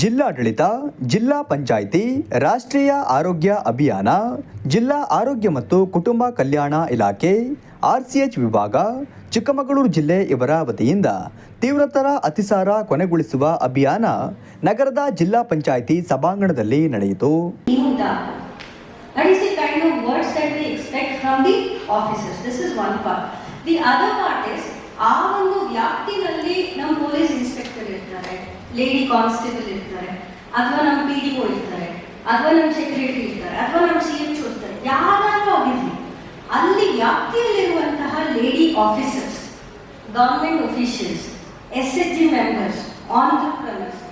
ಜಿಲ್ಲಾಡಳಿತ, ಜಿಲ್ಲಾ ಪಂಚಾಯಿತಿ, ರಾಷ್ಟ್ರೀಯ ಆರೋಗ್ಯ ಅಭಿಯಾನ, ಜಿಲ್ಲಾ ಆರೋಗ್ಯ ಮತ್ತು ಕುಟುಂಬ ಕಲ್ಯಾಣ ಇಲಾಖೆ ಆರ್ಸಿಎಚ್ ವಿಭಾಗ, ಚಿಕ್ಕಮಗಳೂರು ಜಿಲ್ಲೆ ಇವರ ವತಿಯಿಂದ ತೀವ್ರತರ ಅತಿಸಾರ ಕೊನೆಗೊಳಿಸುವ ಅಭಿಯಾನ ನಗರದ ಜಿಲ್ಲಾ ಪಂಚಾಯಿತಿ ಸಭಾಂಗಣದಲ್ಲಿ ನಡೆಯಿತು. ಆ ಒಂದು ವ್ಯಾಪ್ತಿನಲ್ಲಿ ನಮ್ಮ ಪೊಲೀಸ್ ಇನ್ಸ್ಪೆಕ್ಟರ್ ಇರ್ತಾರೆ ಲೇಡಿ ಕಾನ್ಸ್ಟೇಬಲ್ ಇರ್ತಾರೆ, ಅಥವಾ ನಮ್ಮ ಪಿ ಡಿ ಒ ಇರ್ತಾರೆ, ಅಥವಾ ನಮ್ಮ ಸೆಕ್ರೆಟರಿ ಇರ್ತಾರೆ, ಅಥವಾ ನಮ್ಮ ಸಿ ಎಚ್ ಇರ್ತಾರೆ ಯಾರಾದ್ರೂ ಆಗಿರ್ಲಿ, ಅಲ್ಲಿ ವ್ಯಾಪ್ತಿಯಲ್ಲಿರುವಂತಹ lady officers government officials S H G members entrepreneurs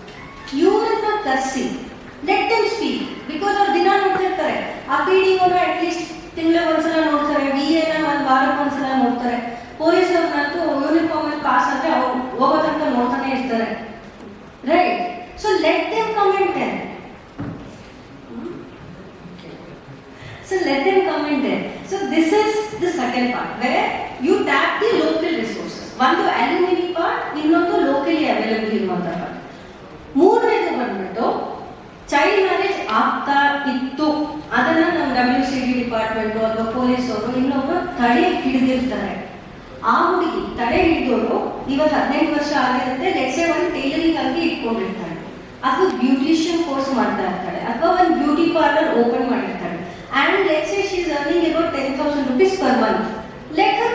ಇವರನ್ನ ಕರೆಸಿ ಲೆಟ್ ದೆಮ್ ಸ್ಪೀಕ್ ಬಿಕಾಸ್ ಅವ್ರು ದಿನ ನೋಡ್ತಿರ್ತಾರೆ. ಆ ಪಿ ಡಿ ಒನ ಅಟ್ಲೀಸ್ಟ್ ತಿಂಗಳ ಒಂದ್ಸಲ ನೋಡ್ತಾರೆ ಬಿ ಎನ ಒಂದು ವಾರಕ್ಕೆ ಒಂದ್ಸಲ ನೋಡ್ತಾರೆ. ಪೊಲೀಸವ್ರನ್ನಂತೂ ಯೂನಿಫಾರ್ಮ್ ಪಾಸ್ ಆದರೆ ಅವ್ರು ಹೋಗೋ ತನಕ ನೋಡ್ತಾನೆ ಇರ್ತಾರೆ. Right so let them comment then So, let them come and tell. So, this is the second part, where you tap the local resources. ಒಂದು ಅಲ್ಯೂಮಿನಿ ಪಾರ್ಟ್ ಇನ್ನೊಂದು ಲೋಕಲಿ ಅವೈಲಬಲ್ ಇರುವಂತ ಪಾರ್ಟ್ ಮೂರನೇದು ಬಂದ್ಬಿಟ್ಟು ಚೈಲ್ಡ್ ಮ್ಯಾರೇಜ್ ಆಗ್ತಾ ಇತ್ತು. ಅದನ್ನ ನಮ್ಮ W C D department ಅಥವಾ ಪೊಲೀಸ್ ಅವರು ಇನ್ನೊಬ್ರು ತಡೆ ಹಿಡಿದಿರ್ತಾರೆ. ಆ ಹುಡುಗಿ ತಡೆ ಹಿಡಿದೋರು ಇವತ್ತು ಹದಿನೆಂಟು ವರ್ಷ ಆಗಿರುತ್ತೆ ಲೆಟ್ಸೆ ಒಂದು ಟೈಲರಿಂಗ್ ಆಗಿ ಇಟ್ಕೊಂಡಿರ್ತಾಳೆ. ಅಥವಾ ಬ್ಯೂಟಿಷಿಯನ್ ಕೋರ್ಸ್ ಮಾಡ್ತಾ ಇರ್ತಾಳೆ, ಅಥವಾ ಒಂದು beauty parlour open ಮಾಡಿರ್ತಾಳೆ. And let's is earning about ten thousand rupees per month let her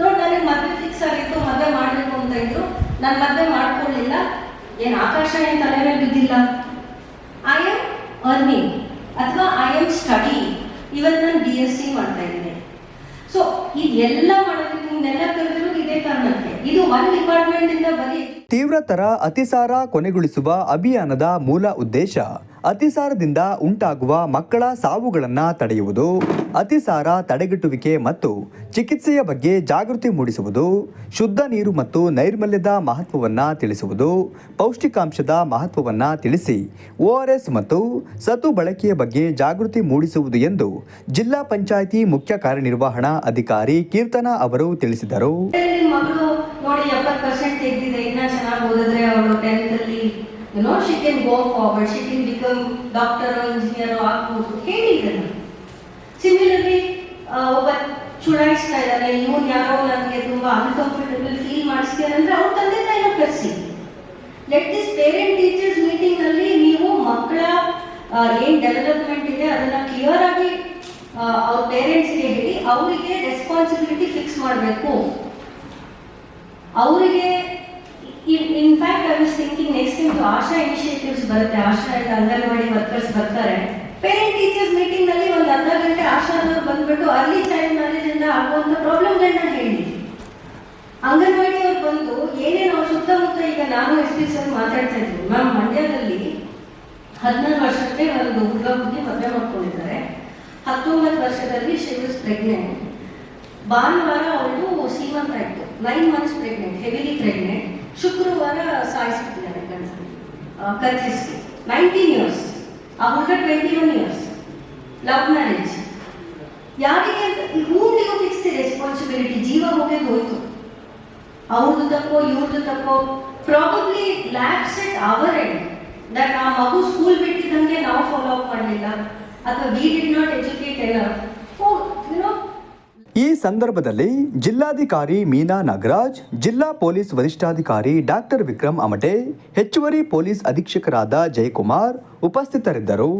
ನೋಡಿ ನನಗೆ ಮದುವೆ ಫಿಕ್ಸ್ ಆಗಿತ್ತು, ಮದುವೆ ಮಾಡಬೇಕು ಅಂತ ಇದ್ರು, ನಾನು ಮದುವೆ ಮಾಡ್ಕೊಳ್ಳಿಲ್ಲ. ಏನು ಆಕಾಶ ಏನು ತಲೆ ಮೇಲೆ ಬಿದ್ದಿಲ್ಲ? ಐ ಆಮ್ ಅರ್ನಿಂಗ್ ಅಥವಾ ಐ ಆಮ್ ಸ್ಟಡಿ ಇವತ್ತು ನಾನು ಬಿ ಎಸ್ ಸಿ ಮಾಡ್ತಾ ಇದ್ದೀನಿ. ಸೊ ಇದೆಲ್ಲ ಮಾಡೋದಕ್ಕೆ ನಿಮ್ನೆಲ್ಲ ಕರೆದಿರೋದು ಇದೇ ಕಾರಣಕ್ಕೆ. ಇದು ಒನ್ ಡಿಪಾರ್ಟ್ಮೆಂಟ್ ಇಂದ ಬರೀ ತೀವ್ರತರ ಅತಿಸಾರ ಕೊನೆಗೊಳಿಸುವ ಅಭಿಯಾನದ ಮೂಲ ಉದ್ದೇಶ. ಅತಿಸಾರದಿಂದ ಉಂಟಾಗುವ ಮಕ್ಕಳ ಸಾವುಗಳನ್ನು ತಡೆಯುವುದು, ಅತಿಸಾರ ತಡೆಗಟ್ಟುವಿಕೆ ಮತ್ತು ಚಿಕಿತ್ಸೆಯ ಬಗ್ಗೆ ಜಾಗೃತಿ ಮೂಡಿಸುವುದು, ಶುದ್ಧ ನೀರು ಮತ್ತು ನೈರ್ಮಲ್ಯದ ಮಹತ್ವವನ್ನು ತಿಳಿಸುವುದು, ಪೌಷ್ಟಿಕಾಂಶದ ಮಹತ್ವವನ್ನು ತಿಳಿಸಿ ಓಆರ್ಎಸ್ ಮತ್ತು ಸತು ಬಳಕೆಯ ಬಗ್ಗೆ ಜಾಗೃತಿ ಮೂಡಿಸುವುದು ಎಂದು ಜಿಲ್ಲಾ ಪಂಚಾಯಿತಿ ಮುಖ್ಯ ಕಾರ್ಯನಿರ್ವಹಣಾ ಅಧಿಕಾರಿ ಕೀರ್ತನಾ ಅವರು ತಿಳಿಸಿದರು. ಅಲ್ಲಿ no she can go forward she can become doctor engineer ಆಗ್ಬೋದು ಹೇಳಿ ಇದನ್ನ ಸಿಮಿಲರ್ಲಿ ಒಬ್ಬ ಚುಡಾಯಿಸ್ತಾ ಇದ್ದಾನೆ, ಇವನ್ ಯಾರೋ ನನಗೆ ತುಂಬಾ ಅನ್ಕಂಫರ್ಟಬಲ್ ಫೀಲ್ ಮಾಡಿಸ್ತೀರ ಅಂದ್ರೆ ಅವ್ರ ತಂದೆ ತಾಯಿನ ಕರೆಸಿ. ಲೆಟ್ ದಿಸ್ ಪೇರೆಂಟ್ ಟೀಚರ್ಸ್ ಮೀಟಿಂಗ್ನಲ್ಲಿ ನೀವು ಮಕ್ಕಳ ಏನ್ ಡೆವಲಪ್ಮೆಂಟ್ ಇದೆ ಅದನ್ನ ಕ್ಲಿಯರ್ ಆಗಿ ಅವ್ರ ಪೇರೆಂಟ್ಸ್ಗೆ ಹೇಳಿ, ಅವರಿಗೆ ರೆಸ್ಪಾನ್ಸಿಬಿಲಿಟಿ ಫಿಕ್ಸ್ ಮಾಡಬೇಕು. ಅವರಿಗೆ in fact I was thinking next ಇದು ಆಶಾ ಇನಿಷಿಯೇಟಿವ್ಸ್ ಬರುತ್ತೆ ಆಶಾ and ಅಂಗನವಾಡಿ ವರ್ಕರ್ಸ್ ಬರ್ತಾರೆ. ಪೇರೆಂಟ್ ಟೀಚರ್ಸ್ ಮೀಟಿಂಗ್ನಲ್ಲಿ ಒಂದು ಅರ್ಧ ಗಂಟೆ ಆಶಾದವ್ರು ಬಂದ್ಬಿಟ್ಟು ಅರ್ಲಿ ಚೈಲ್ಡ್ ಮ್ಯಾರೇಜ್ ಇಂದ ಆಗುವಂತ ಪ್ರಾಬ್ಲಮ್ಗಳನ್ನ ಹೇಳಿ ಅಂಗನವಾಡಿ ಅವ್ರು ಬಂದು ಏನೇನು ಅವ್ರ ಸುತ್ತಮುತ್ತ ಈಗ ನಾನು ಎಸ್ ಪಿ ಸರ್ ಮಾತಾಡ್ತಾ ಇದ್ವಿ ಮ್ಯಾಮ್ ಮಂಡ್ಯದಲ್ಲಿ ಹದಿನಾರು ವರ್ಷಕ್ಕೆ ಒಂದು ಹುಡುಗ ಹುಡುಗಿ ಮದುವೆ ಮಾಡ್ಕೊಂಡಿದ್ದಾರೆ. ಹತ್ತೊಂಬತ್ತು ವರ್ಷದಲ್ಲಿ ಶಿವಸ್ ಪ್ರೆಗ್ನೆಂಟ್ ಭಾನುವಾರ ಅವಳು ಸೀಮಂತ ಇತ್ತು. Nine months pregnant heavily pregnant ಶುಕ್ರವಾರ ಸಾಯಿಸ್ಬಿಟ್ಟಿದ್ದಾರೆ ಗಂಡಸರು ಕತ್ತಿಸ್ಗೆ ನೈನ್ಟೀನ್ ಇಯರ್ಸ್ ಆ ಹುಡುಗ twenty one years love marriage ಯಾರಿಗೆ ಹೂಮ್ ನೀವು ಫಿಕ್ಸ್ ರೆಸ್ಪಾನ್ಸಿಬಿಲಿಟಿ ಜೀವ ಹೋಗಿ ಹೋಯ್ತು. ಅವ್ರದ್ದು ತಪ್ಪೋ ಇವ್ರದ್ದು ತಪ್ಪೋ. Probably lapse at our end that ಆ ಮಗು ಸ್ಕೂಲ್ ಬಿಟ್ಟಿದ್ದಂಗೆ ನಾವು ಫಾಲೋ ಅಪ್ ಮಾಡಲಿಲ್ಲ. ಅಥವಾ we did not educate enough ಸಂದರ್ಭದಲ್ಲಿ ಜಿಲ್ಲಾಧಿಕಾರಿ ಮೀನಾ ನಾಗರಾಜ್, ಜಿಲ್ಲಾ ಪೊಲೀಸ್ ವರಿಷ್ಠಾಧಿಕಾರಿ ಡಾಕ್ಟರ್ ವಿಕ್ರಮ್ ಅಮಟೆ, ಹೆಚ್ಚುವರಿ ಪೊಲೀಸ್ ಅಧೀಕ್ಷಕರಾದ ಜಯಕುಮಾರ್ ಉಪಸ್ಥಿತರಿದ್ದರು.